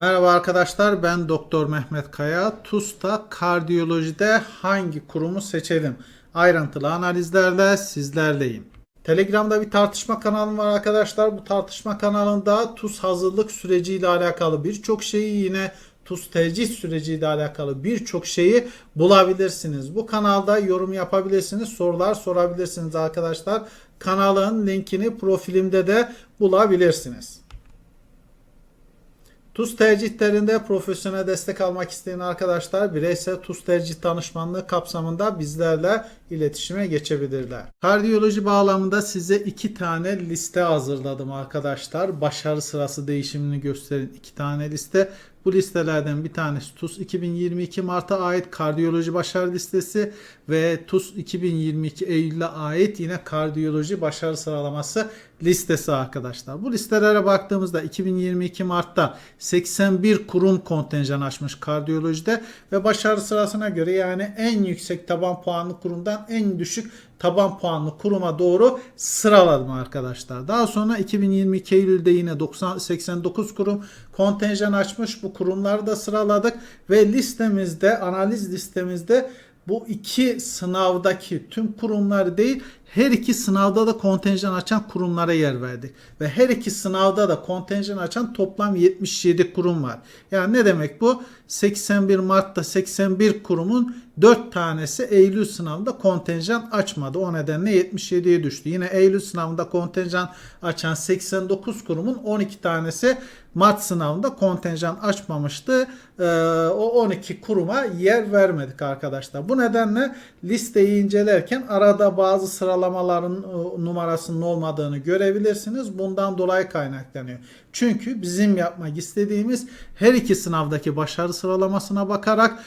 Merhaba arkadaşlar ben Doktor Mehmet Kaya. TUS'ta kardiyolojide hangi kurumu seçelim? Ayrıntılı analizlerle sizlerleyim. Telegram'da bir tartışma kanalım var arkadaşlar. Bu tartışma kanalında TUS hazırlık süreciyle alakalı birçok şeyi yine TUS tercih süreciyle alakalı birçok şeyi bulabilirsiniz. Bu kanalda yorum yapabilirsiniz, sorular sorabilirsiniz arkadaşlar. Kanalın linkini profilimde de bulabilirsiniz. TUS tercihlerinde profesyonel destek almak isteyen arkadaşlar bireysel TUS tercih danışmanlığı kapsamında bizlerle iletişime geçebilirler. Kardiyoloji bağlamında size iki tane liste hazırladım arkadaşlar. Başarı sırası değişimini gösteren iki tane liste. Bu listelerden bir tanesi TUS 2022 Mart'a ait kardiyoloji başarı listesi ve TUS 2022 Eylül'e ait yine kardiyoloji başarı sıralaması listesi arkadaşlar. Bu listelere baktığımızda 2022 Mart'ta 81 kurum kontenjan açmış kardiyolojide ve başarı sırasına göre yani en yüksek taban puanlı kurumdan en düşük taban puanlı kuruma doğru sıraladım arkadaşlar. Daha sonra 2022 Eylül'de yine 90 89 kurum kontenjan açmış. Bu kurumları da sıraladık ve listemizde analiz listemizde bu iki sınavdaki tüm kurumlar değil her iki sınavda da kontenjan açan kurumlara yer verdik. Ve her iki sınavda da kontenjan açan toplam 77 kurum var. Yani ne demek bu? 81 Mart'ta 81 kurumun 4 tanesi Eylül sınavında kontenjan açmadı. O nedenle 77'ye düştü. Yine Eylül sınavında kontenjan açan 89 kurumun 12 tanesi Mart sınavında kontenjan açmamıştı. Ee, o 12 kuruma yer vermedik arkadaşlar. Bu nedenle listeyi incelerken arada bazı sıralamaların e, numarasının olmadığını görebilirsiniz. Bundan dolayı kaynaklanıyor. Çünkü bizim yapmak istediğimiz her iki sınavdaki başarı sıralamasına bakarak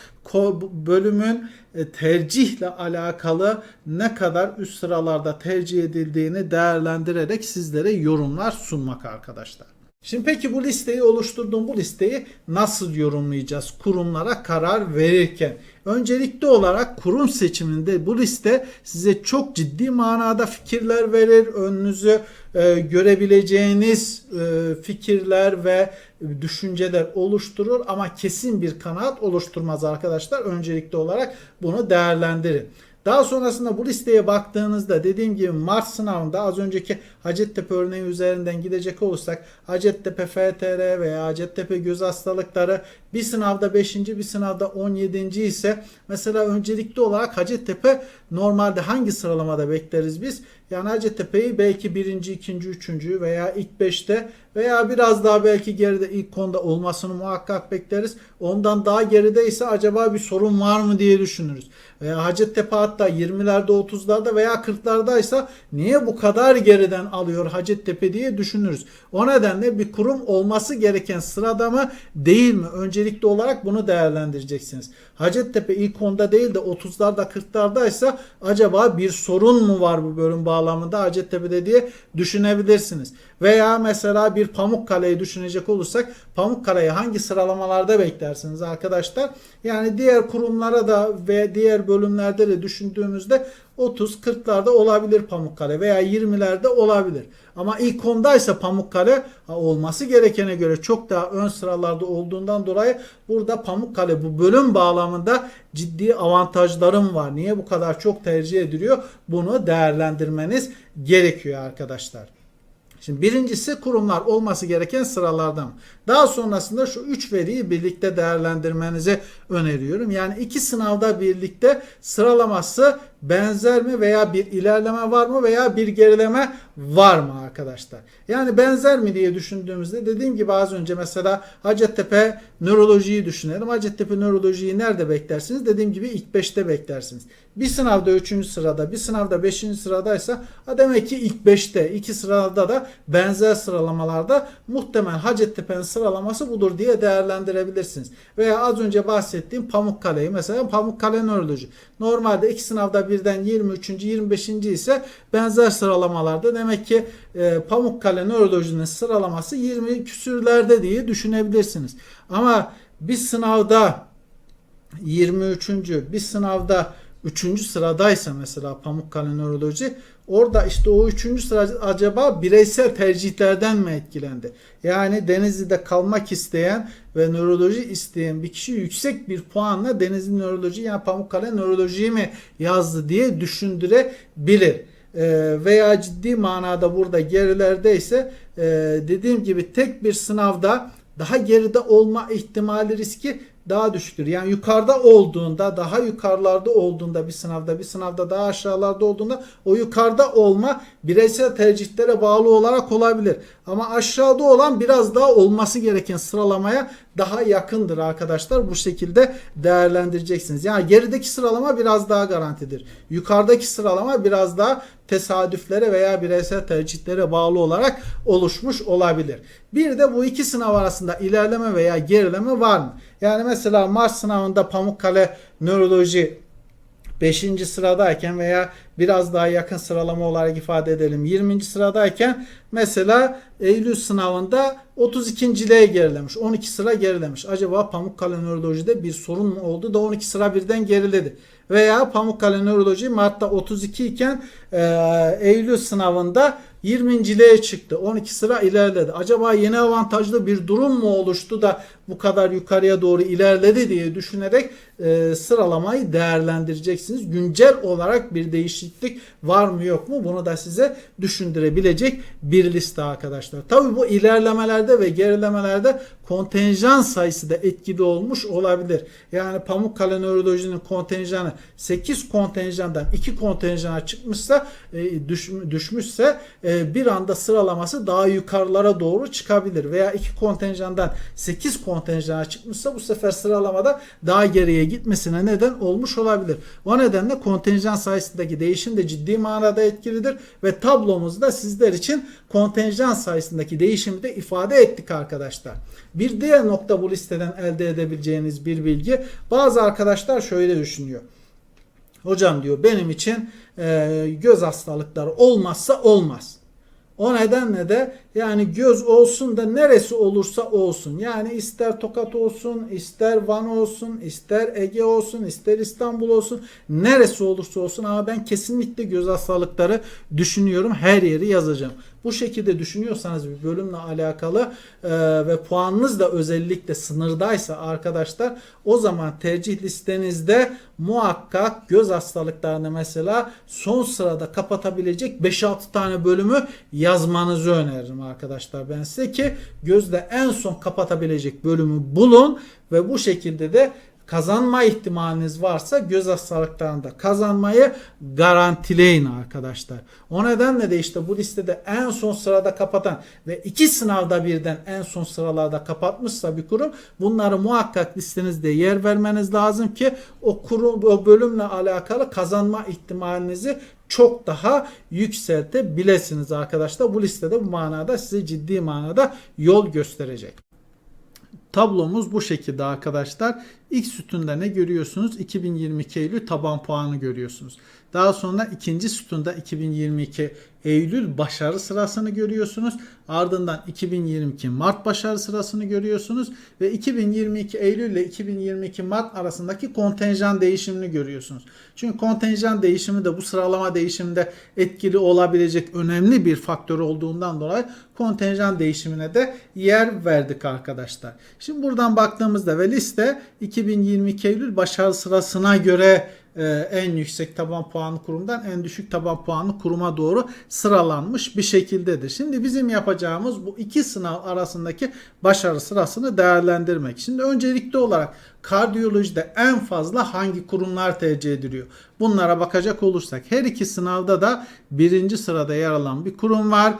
bölümün e, tercihle alakalı ne kadar üst sıralarda tercih edildiğini değerlendirerek sizlere yorumlar sunmak arkadaşlar. Şimdi peki bu listeyi oluşturduğum bu listeyi nasıl yorumlayacağız kurumlara karar verirken? Öncelikli olarak kurum seçiminde bu liste size çok ciddi manada fikirler verir. Önünüzü e, görebileceğiniz e, fikirler ve düşünceler oluşturur ama kesin bir kanaat oluşturmaz arkadaşlar. Öncelikli olarak bunu değerlendirin. Daha sonrasında bu listeye baktığınızda dediğim gibi Mart sınavında az önceki Hacettepe örneği üzerinden gidecek olursak Hacettepe FTR veya Hacettepe göz hastalıkları bir sınavda 5. bir sınavda 17. ise mesela öncelikli olarak Hacettepe normalde hangi sıralamada bekleriz biz? Yani Hacettepe'yi belki 1. 2. 3. veya ilk 5'te veya biraz daha belki geride ilk konuda olmasını muhakkak bekleriz. Ondan daha geride ise acaba bir sorun var mı diye düşünürüz. Veya Hacettepe hatta 20'lerde 30'larda veya 40'lardaysa niye bu kadar geriden alıyor Hacettepe diye düşünürüz. O nedenle bir kurum olması gereken sırada mı değil mi? Öncelikli olarak bunu değerlendireceksiniz. Hacettepe ilk onda değil de 30'larda 40'lardaysa acaba bir sorun mu var bu bölüm bağlamında Hacettepe'de diye düşünebilirsiniz. Veya mesela bir Pamukkale'yi düşünecek olursak Pamukkale'yi hangi sıralamalarda beklersiniz arkadaşlar? Yani diğer kurumlara da ve diğer bölümlerde de düşündüğümüzde 30-40'larda olabilir Pamukkale veya 20'lerde olabilir. Ama ilk ondaysa Pamukkale olması gerekene göre çok daha ön sıralarda olduğundan dolayı burada Pamukkale bu bölüm bağlamında ciddi avantajlarım var. Niye bu kadar çok tercih ediliyor? Bunu değerlendirmeniz gerekiyor arkadaşlar. Şimdi birincisi kurumlar olması gereken sıralardan. Daha sonrasında şu üç veriyi birlikte değerlendirmenizi öneriyorum. Yani iki sınavda birlikte sıralaması benzer mi veya bir ilerleme var mı veya bir gerileme var mı arkadaşlar? Yani benzer mi diye düşündüğümüzde dediğim gibi az önce mesela Hacettepe nörolojiyi düşünelim. Hacettepe nörolojiyi nerede beklersiniz? Dediğim gibi ilk 5'te beklersiniz. Bir sınavda 3. sırada, bir sınavda 5. sıradaysa ha demek ki ilk 5'te, iki sırada da benzer sıralamalarda muhtemel Hacettepe'nin sıralaması budur diye değerlendirebilirsiniz. Veya az önce bahsettiğim Pamukkale'yi mesela Pamukkale nöroloji. Normalde iki sınavda birden 23. 25. ise benzer sıralamalarda demek ki e, Pamukkale nörolojinin sıralaması 20 küsürlerde diye düşünebilirsiniz. Ama bir sınavda 23. bir sınavda üçüncü sıradaysa mesela Pamukkale Nöroloji orada işte o üçüncü sıra acaba bireysel tercihlerden mi etkilendi? Yani Denizli'de kalmak isteyen ve nöroloji isteyen bir kişi yüksek bir puanla Denizli Nöroloji yani Pamukkale Nörolojiyi mi yazdı diye düşündürebilir. Ee, veya ciddi manada burada gerilerdeyse e, dediğim gibi tek bir sınavda daha geride olma ihtimali riski daha düşüktür. Yani yukarıda olduğunda, daha yukarılarda olduğunda bir sınavda, bir sınavda daha aşağılarda olduğunda o yukarıda olma bireysel tercihlere bağlı olarak olabilir. Ama aşağıda olan biraz daha olması gereken sıralamaya daha yakındır arkadaşlar. Bu şekilde değerlendireceksiniz. Yani gerideki sıralama biraz daha garantidir. Yukarıdaki sıralama biraz daha tesadüflere veya bireysel tercihlere bağlı olarak oluşmuş olabilir. Bir de bu iki sınav arasında ilerleme veya gerileme var mı? Yani mesela Mars sınavında Pamukkale Nöroloji 5. sıradayken veya biraz daha yakın sıralama olarak ifade edelim 20. sıradayken mesela Eylül sınavında 32.liğe gerilemiş. 12 sıra gerilemiş. Acaba Pamukkale Nöroloji'de bir sorun mu oldu da 12 sıra birden geriledi? Veya Pamukkale Nöroloji Mart'ta 32 iken e, Eylül sınavında 20.liğe çıktı. 12 sıra ilerledi. Acaba yeni avantajlı bir durum mu oluştu da bu kadar yukarıya doğru ilerledi diye düşünerek e, sıralamayı değerlendireceksiniz. Güncel olarak bir değişiklik var mı yok mu bunu da size düşündürebilecek bir liste arkadaşlar. Tabii bu ilerlemelerde ve gerilemelerde kontenjan sayısı da etkili olmuş olabilir. Yani Pamukkale Nöroloji'nin kontenjanı 8 kontenjandan 2 kontenjana çıkmışsa e, düş, düşmüşse e, bir anda sıralaması daha yukarılara doğru çıkabilir. Veya 2 kontenjandan 8 kontenjana çıkmışsa bu sefer sıralamada daha geriye gitmesine neden olmuş olabilir. O nedenle kontenjan sayısındaki değişim de ciddi manada etkilidir ve tablomuzda sizler için kontenjan sayısındaki değişimi de ifade ettik arkadaşlar. Bir diğer nokta bu listeden elde edebileceğiniz bir bilgi. Bazı arkadaşlar şöyle düşünüyor. Hocam diyor benim için e, göz hastalıkları olmazsa olmaz. O nedenle de yani göz olsun da neresi olursa olsun. Yani ister Tokat olsun, ister Van olsun, ister Ege olsun, ister İstanbul olsun. Neresi olursa olsun ama ben kesinlikle göz hastalıkları düşünüyorum. Her yeri yazacağım. Bu şekilde düşünüyorsanız bir bölümle alakalı e, ve puanınız da özellikle sınırdaysa arkadaşlar o zaman tercih listenizde muhakkak göz hastalıklarını mesela son sırada kapatabilecek 5-6 tane bölümü yazmanızı öneririm arkadaşlar ben size ki gözde en son kapatabilecek bölümü bulun ve bu şekilde de kazanma ihtimaliniz varsa göz hastalıklarında kazanmayı garantileyin arkadaşlar. O nedenle de işte bu listede en son sırada kapatan ve iki sınavda birden en son sıralarda kapatmışsa bir kurum bunları muhakkak listenizde yer vermeniz lazım ki o kurum o bölümle alakalı kazanma ihtimalinizi çok daha yükseltebilirsiniz arkadaşlar. Bu listede bu manada size ciddi manada yol gösterecek. Tablomuz bu şekilde arkadaşlar. İlk sütunda ne görüyorsunuz? 2022 Eylül taban puanı görüyorsunuz. Daha sonra ikinci sütunda 2022 Eylül başarı sırasını görüyorsunuz. Ardından 2022 Mart başarı sırasını görüyorsunuz. Ve 2022 Eylül ile 2022 Mart arasındaki kontenjan değişimini görüyorsunuz. Çünkü kontenjan değişimi de bu sıralama değişiminde etkili olabilecek önemli bir faktör olduğundan dolayı kontenjan değişimine de yer verdik arkadaşlar. Şimdi buradan baktığımızda ve liste 2022 Eylül başarı sırasına göre e, en yüksek taban puanı kurumdan en düşük taban puanı kuruma doğru sıralanmış bir şekildedir. Şimdi bizim yapacağımız bu iki sınav arasındaki başarı sırasını değerlendirmek. Şimdi öncelikli olarak kardiyolojide en fazla hangi kurumlar tercih ediliyor? Bunlara bakacak olursak her iki sınavda da birinci sırada yer alan bir kurum var.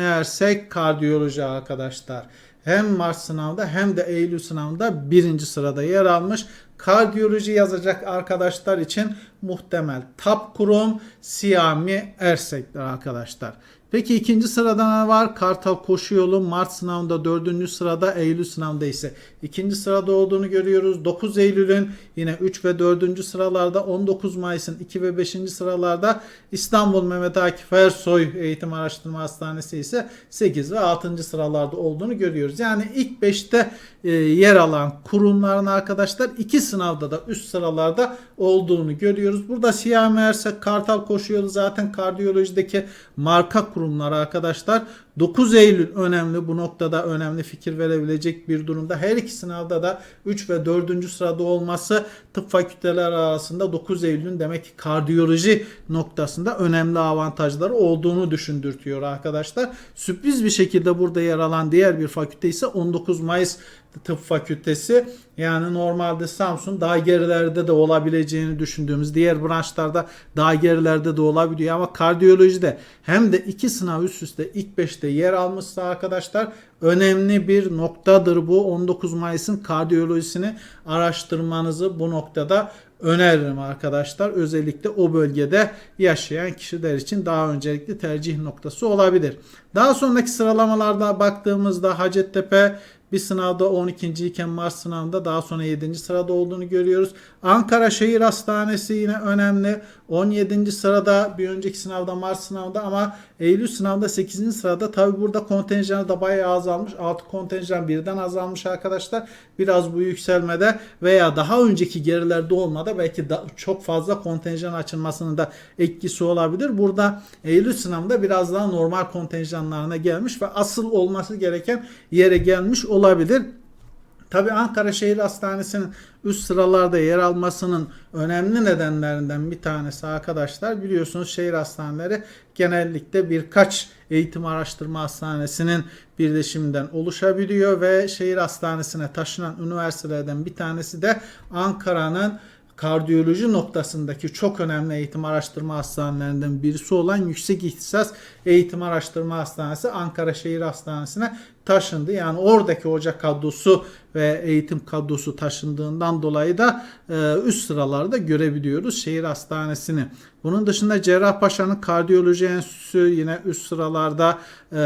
Ersek Kardiyoloji arkadaşlar hem Mart sınavında hem de Eylül sınavında birinci sırada yer almış. Kardiyoloji yazacak arkadaşlar için muhtemel TAP kurum Siyami Ersek'tir arkadaşlar. Peki ikinci sırada ne var? Kartal Koşu Yolu Mart sınavında dördüncü sırada Eylül sınavında ise ikinci sırada olduğunu görüyoruz. 9 Eylül'ün yine 3 ve 4. sıralarda 19 Mayıs'ın 2 ve 5. sıralarda İstanbul Mehmet Akif Ersoy Eğitim Araştırma Hastanesi ise 8 ve 6. sıralarda olduğunu görüyoruz. Yani ilk 5'te e, yer alan kurumların arkadaşlar iki sınavda da üst sıralarda olduğunu görüyoruz. Burada siyah meğerse Kartal Koşu Yolu zaten kardiyolojideki marka kurumlar arkadaşlar. 9 Eylül önemli bu noktada önemli fikir verebilecek bir durumda. Her iki sınavda da 3 ve 4. sırada olması tıp fakülteler arasında 9 Eylül'ün demek ki kardiyoloji noktasında önemli avantajları olduğunu düşündürtüyor arkadaşlar. Sürpriz bir şekilde burada yer alan diğer bir fakülte ise 19 Mayıs Tıp Fakültesi. Yani normalde Samsun daha gerilerde de olabileceğini düşündüğümüz diğer branşlarda daha gerilerde de olabiliyor ama kardiyolojide hem de iki sınav üst üste ilk 5'te yer almışsa arkadaşlar önemli bir noktadır bu. 19 Mayıs'ın kardiyolojisini araştırmanızı bu noktada öneririm arkadaşlar. Özellikle o bölgede yaşayan kişiler için daha öncelikli tercih noktası olabilir. Daha sonraki sıralamalarda baktığımızda Hacettepe bir sınavda 12. iken Mart sınavında daha sonra 7. sırada olduğunu görüyoruz. Ankara Şehir Hastanesi yine önemli. 17. sırada bir önceki sınavda Mart sınavında ama Eylül sınavda 8. sırada. Tabi burada kontenjanı da bayağı azalmış. 6 kontenjan birden azalmış arkadaşlar. Biraz bu yükselmede veya daha önceki gerilerde olmada belki da çok fazla kontenjan açılmasının da etkisi olabilir. Burada Eylül sınavında biraz daha normal kontenjanlarına gelmiş ve asıl olması gereken yere gelmiş olabilir. Tabi Ankara Şehir Hastanesi'nin üst sıralarda yer almasının önemli nedenlerinden bir tanesi arkadaşlar. Biliyorsunuz şehir hastaneleri genellikle birkaç eğitim araştırma hastanesinin birleşiminden oluşabiliyor ve şehir hastanesine taşınan üniversitelerden bir tanesi de Ankara'nın kardiyoloji noktasındaki çok önemli eğitim araştırma hastanelerinden birisi olan Yüksek İhtisas Eğitim Araştırma Hastanesi Ankara Şehir Hastanesi'ne taşındı. Yani oradaki hoca kadrosu ve eğitim kadrosu taşındığından dolayı da e, üst sıralarda görebiliyoruz şehir hastanesini. Bunun dışında Cerrahpaşa'nın kardiyoloji enstitüsü yine üst sıralarda e,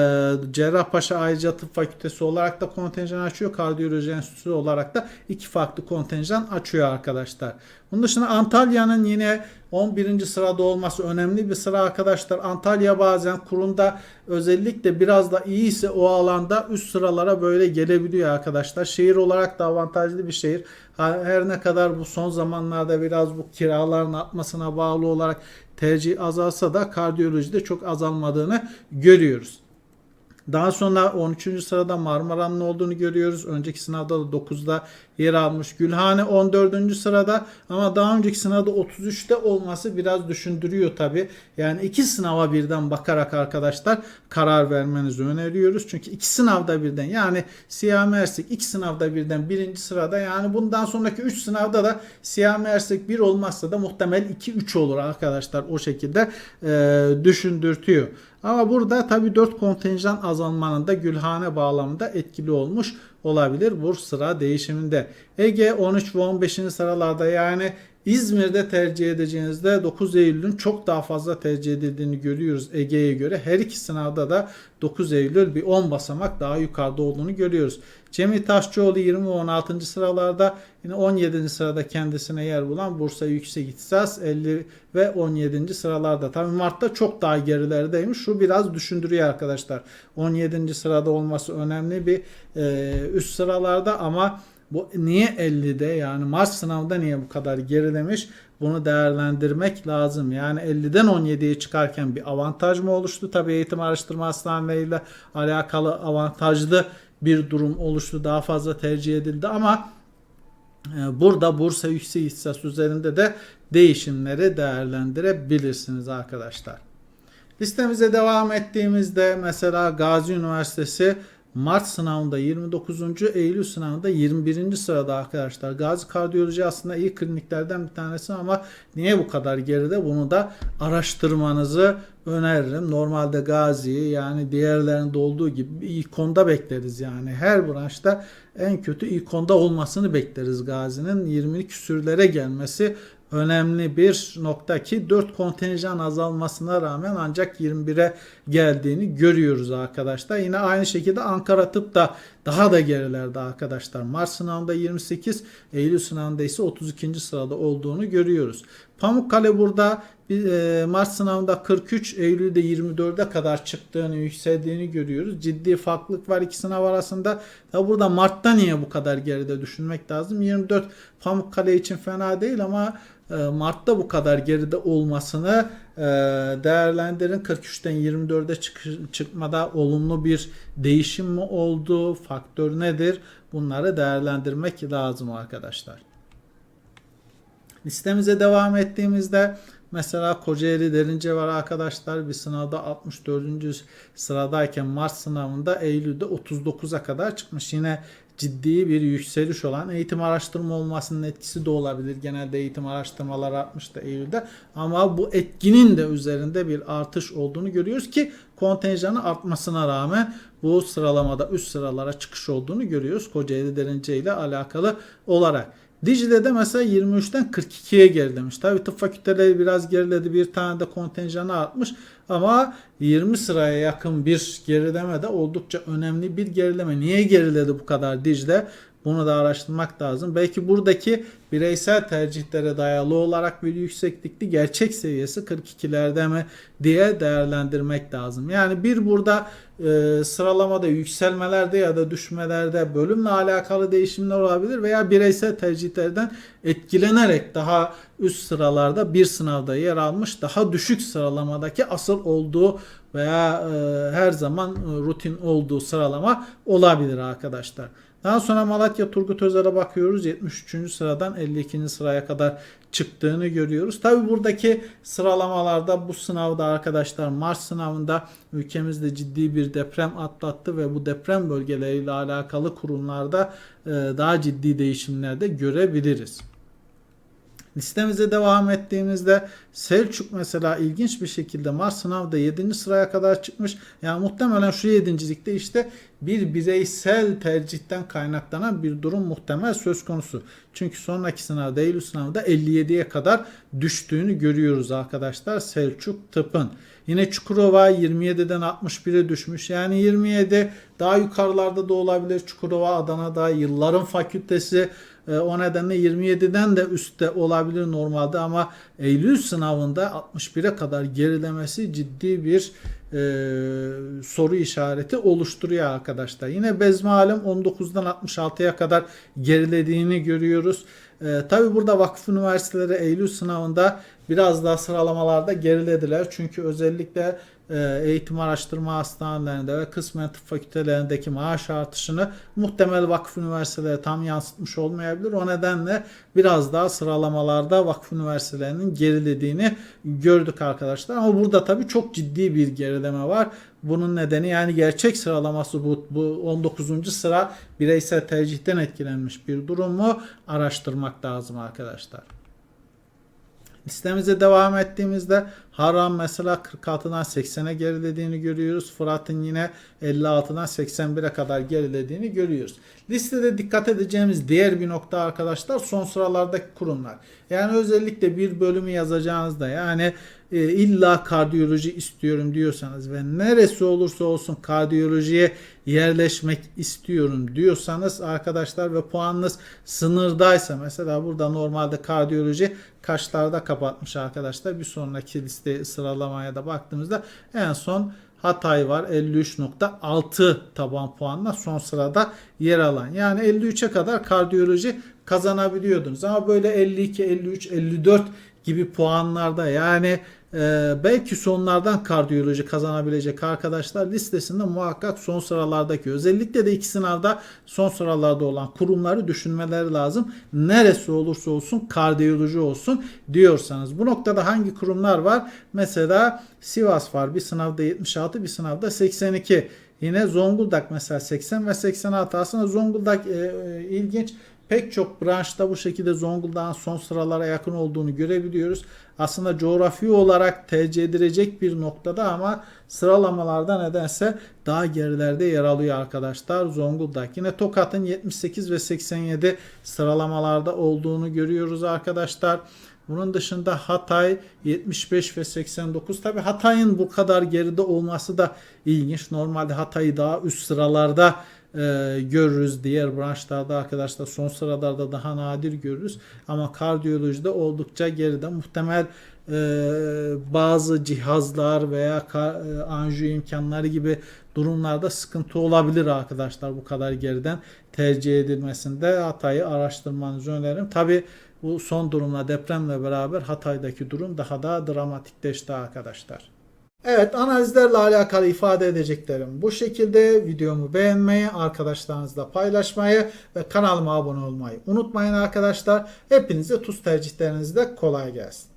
Cerrahpaşa ayrıca tıp fakültesi olarak da kontenjan açıyor. Kardiyoloji enstitüsü olarak da iki farklı kontenjan açıyor arkadaşlar. Bunun dışında Antalya'nın yine 11. sırada olması önemli bir sıra arkadaşlar. Antalya bazen kurunda özellikle biraz da iyi ise o alanda üst sıralara böyle gelebiliyor arkadaşlar. Şehir olarak da avantajlı bir şehir. Her ne kadar bu son zamanlarda biraz bu kiraların artmasına bağlı olarak tercih azalsa da kardiyolojide çok azalmadığını görüyoruz. Daha sonra 13. sırada Marmara'nın olduğunu görüyoruz. Önceki sınavda da 9'da yer almış. Gülhane 14. sırada ama daha önceki sınavda 33'te olması biraz düşündürüyor tabi. Yani iki sınava birden bakarak arkadaşlar karar vermenizi öneriyoruz. Çünkü iki sınavda birden yani Siyah Mersik iki sınavda birden birinci sırada yani bundan sonraki 3 sınavda da Siyah Mersik 1 olmazsa da muhtemel 2-3 olur arkadaşlar o şekilde e, düşündürtüyor. Ama burada tabi 4 kontenjan azalmanın da Gülhane bağlamında etkili olmuş olabilir bu sıra değişiminde. Ege 13 ve 15. sıralarda yani İzmir'de tercih edeceğinizde 9 Eylül'ün çok daha fazla tercih edildiğini görüyoruz Ege'ye göre. Her iki sınavda da 9 Eylül bir 10 basamak daha yukarıda olduğunu görüyoruz. Cemil Taşçıoğlu 20 ve 16. sıralarda yine 17. sırada kendisine yer bulan Bursa Yüksek İhtisas 50 ve 17. sıralarda. Tabii Mart'ta çok daha gerilerdeymiş. Şu biraz düşündürüyor arkadaşlar. 17. sırada olması önemli bir e, üst sıralarda ama bu niye 50'de yani Mars sınavda niye bu kadar gerilemiş? Bunu değerlendirmek lazım. Yani 50'den 17'ye çıkarken bir avantaj mı oluştu? Tabii eğitim araştırma hastaneleriyle alakalı avantajlı bir durum oluştu. Daha fazla tercih edildi ama e, burada Bursa Yüksek İhtisas üzerinde de değişimleri değerlendirebilirsiniz arkadaşlar. Listemize devam ettiğimizde mesela Gazi Üniversitesi Mart sınavında 29. Eylül sınavında 21. sırada arkadaşlar. Gazi Kardiyoloji aslında iyi kliniklerden bir tanesi ama niye bu kadar geride bunu da araştırmanızı öneririm. Normalde Gazi yani diğerlerinde olduğu gibi ilk onda bekleriz yani. Her branşta en kötü ilk onda olmasını bekleriz Gazi'nin. 20 küsürlere gelmesi önemli bir nokta ki 4 kontenjan azalmasına rağmen ancak 21'e geldiğini görüyoruz arkadaşlar. Yine aynı şekilde Ankara Tıp da daha da gerilerde arkadaşlar. Mart sınavında 28, Eylül sınavında ise 32. sırada olduğunu görüyoruz. Pamukkale burada e, Mart sınavında 43, Eylül'de 24'e kadar çıktığını, yükseldiğini görüyoruz. Ciddi farklılık var iki sınav arasında. Ya burada Mart'ta niye bu kadar geride düşünmek lazım? 24 Pamukkale için fena değil ama Mart'ta bu kadar geride olmasını e, değerlendirin. 43'ten 24'e çık çıkmada olumlu bir değişim mi oldu? Faktör nedir? Bunları değerlendirmek lazım arkadaşlar. Listemize devam ettiğimizde mesela Kocaeli Derince var arkadaşlar. Bir sınavda 64. sıradayken Mart sınavında Eylül'de 39'a kadar çıkmış. Yine ciddi bir yükseliş olan eğitim araştırma olmasının etkisi de olabilir. Genelde eğitim araştırmaları artmıştı Eylül'de. Ama bu etkinin de üzerinde bir artış olduğunu görüyoruz ki kontenjanı artmasına rağmen bu sıralamada üst sıralara çıkış olduğunu görüyoruz. Kocaeli Derince ile alakalı olarak. Dicle'de mesela 23'ten 42'ye gerilemiş. Tabii tıp fakülteleri biraz geriledi. Bir tane de kontenjanı artmış. Ama 20 sıraya yakın bir gerileme de oldukça önemli bir gerileme. Niye geriledi bu kadar Dicle? Bunu da araştırmak lazım. Belki buradaki bireysel tercihlere dayalı olarak bir yükseklikli gerçek seviyesi 42'lerde mi diye değerlendirmek lazım. Yani bir burada e, sıralamada yükselmelerde ya da düşmelerde bölümle alakalı değişimler olabilir veya bireysel tercihlerden etkilenerek daha üst sıralarda bir sınavda yer almış daha düşük sıralamadaki asıl olduğu veya e, her zaman e, rutin olduğu sıralama olabilir arkadaşlar. Daha sonra Malatya Turgut Özal'a bakıyoruz. 73. sıradan 52. sıraya kadar çıktığını görüyoruz. Tabi buradaki sıralamalarda bu sınavda arkadaşlar Mars sınavında ülkemizde ciddi bir deprem atlattı ve bu deprem bölgeleriyle alakalı kurumlarda e, daha ciddi değişimler de görebiliriz. Listemize devam ettiğimizde Selçuk mesela ilginç bir şekilde Mars sınavda 7. sıraya kadar çıkmış. Yani muhtemelen şu 7. işte bir bireysel tercihten kaynaklanan bir durum muhtemel söz konusu. Çünkü sonraki sınavda Eylül sınavda 57'ye kadar düştüğünü görüyoruz arkadaşlar Selçuk tıpın. Yine Çukurova 27'den 61'e düşmüş. Yani 27 daha yukarılarda da olabilir. Çukurova Adana'da yılların fakültesi e, o nedenle 27'den de üstte olabilir normalde ama Eylül sınavında 61'e kadar gerilemesi ciddi bir e, soru işareti oluşturuyor arkadaşlar. Yine Bezmalem 19'dan 66'ya kadar gerilediğini görüyoruz. E, Tabi burada vakıf üniversiteleri Eylül sınavında biraz daha sıralamalarda gerilediler. Çünkü özellikle eğitim araştırma hastanelerinde ve kısmen tıp fakültelerindeki maaş artışını muhtemel vakıf üniversiteleri tam yansıtmış olmayabilir. O nedenle biraz daha sıralamalarda vakıf üniversitelerinin gerilediğini gördük arkadaşlar. Ama burada tabii çok ciddi bir gerileme var. Bunun nedeni yani gerçek sıralaması bu, bu 19. sıra bireysel tercihten etkilenmiş bir durum mu araştırmak lazım arkadaşlar. Listemize devam ettiğimizde Haram mesela 46'dan 80'e gerilediğini görüyoruz. Fırat'ın yine 56'dan 81'e kadar gerilediğini görüyoruz. Listede dikkat edeceğimiz diğer bir nokta arkadaşlar son sıralardaki kurumlar. Yani özellikle bir bölümü yazacağınızda yani e, illa kardiyoloji istiyorum diyorsanız ve neresi olursa olsun kardiyolojiye yerleşmek istiyorum diyorsanız arkadaşlar ve puanınız sınırdaysa mesela burada normalde kardiyoloji kaçlarda kapatmış arkadaşlar. Bir sonraki liste sıralamaya da baktığımızda en son Hatay var 53.6 taban puanla son sırada yer alan. Yani 53'e kadar kardiyoloji kazanabiliyordunuz. Ama böyle 52, 53, 54 gibi puanlarda yani e, belki sonlardan kardiyoloji kazanabilecek arkadaşlar listesinde muhakkak son sıralardaki özellikle de iki sınavda son sıralarda olan kurumları düşünmeleri lazım. Neresi olursa olsun kardiyoloji olsun diyorsanız. Bu noktada hangi kurumlar var? Mesela Sivas var. Bir sınavda 76 bir sınavda 82. Yine Zonguldak mesela 80 ve 86 aslında Zonguldak e, e, ilginç pek çok branşta bu şekilde Zonguldak'ın son sıralara yakın olduğunu görebiliyoruz. Aslında coğrafi olarak tercih edilecek bir noktada ama sıralamalarda nedense daha gerilerde yer alıyor arkadaşlar Zonguldak. Yine Tokat'ın 78 ve 87 sıralamalarda olduğunu görüyoruz arkadaşlar. Bunun dışında Hatay 75 ve 89. Tabi Hatay'ın bu kadar geride olması da ilginç. Normalde Hatay'ı daha üst sıralarda e, görürüz. Diğer branşlarda arkadaşlar son sıralarda daha nadir görürüz. Ama kardiyolojide oldukça geride. Muhtemel e, bazı cihazlar veya ka- e, anjiyo imkanları gibi durumlarda sıkıntı olabilir arkadaşlar bu kadar geriden tercih edilmesinde Hatay'ı araştırmanızı öneririm. Tabi bu son durumla depremle beraber Hatay'daki durum daha da dramatikleşti arkadaşlar. Evet analizlerle alakalı ifade edeceklerim bu şekilde. Videomu beğenmeyi, arkadaşlarınızla paylaşmayı ve kanalıma abone olmayı unutmayın arkadaşlar. Hepinize tuz tercihlerinizde kolay gelsin.